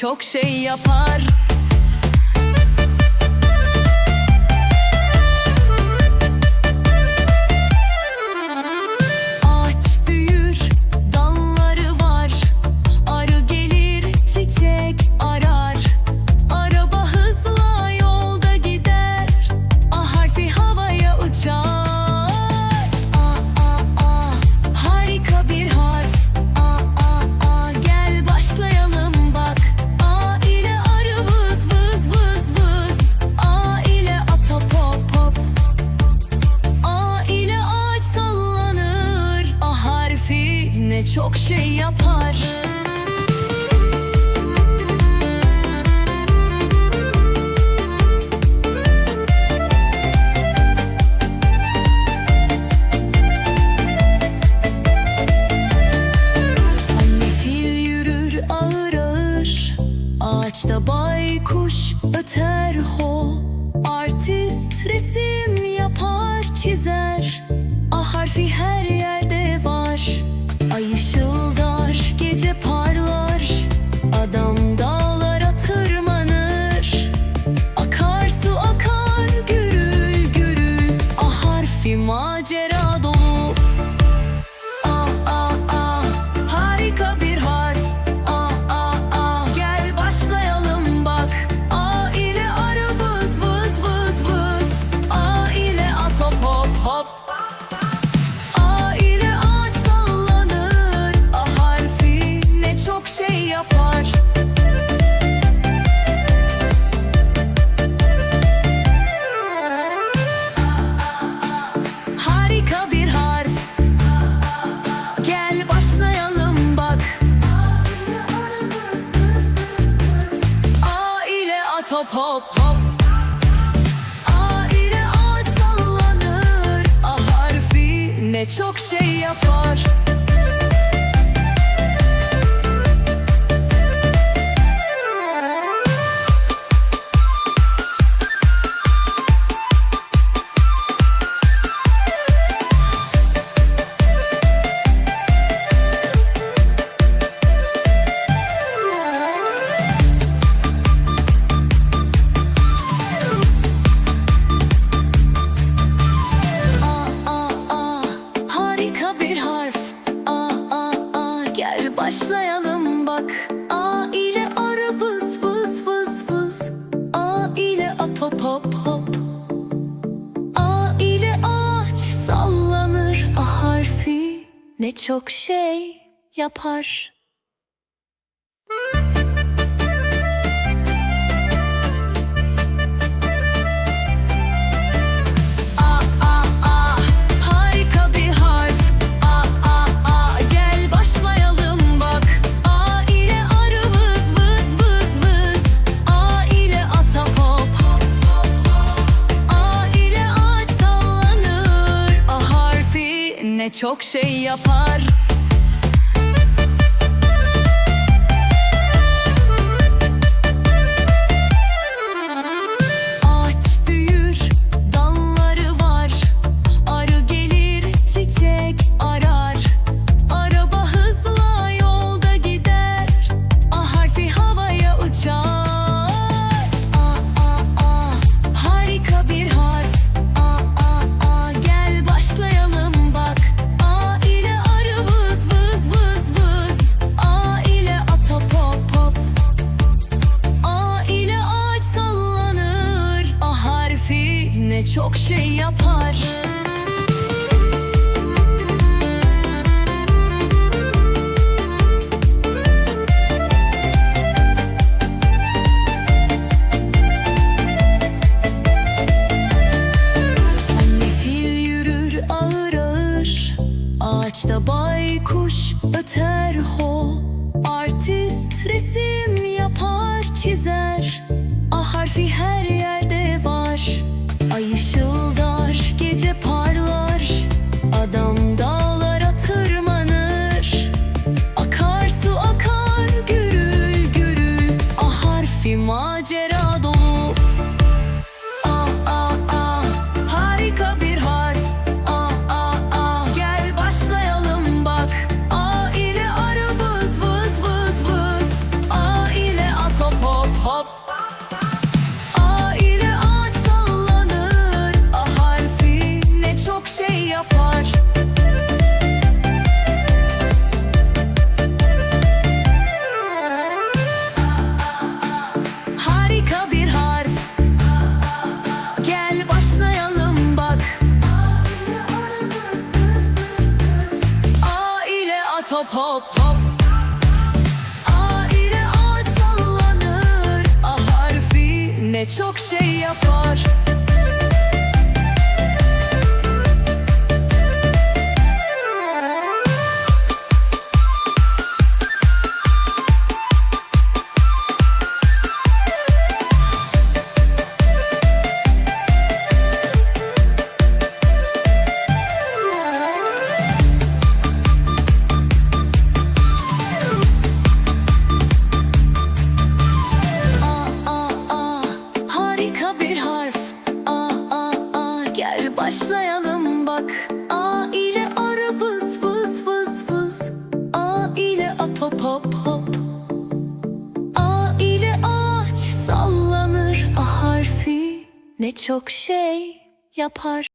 çok şey yapar. çok şey yapar. hop hop. A ile ağaç sallanır. A harfi ne çok şey yapar. yapar. çok şey yapar. çok şey yapar. hop hop hop. Aile ağaç sallanır. A harfi ne çok şey yapar. çok şey yapar.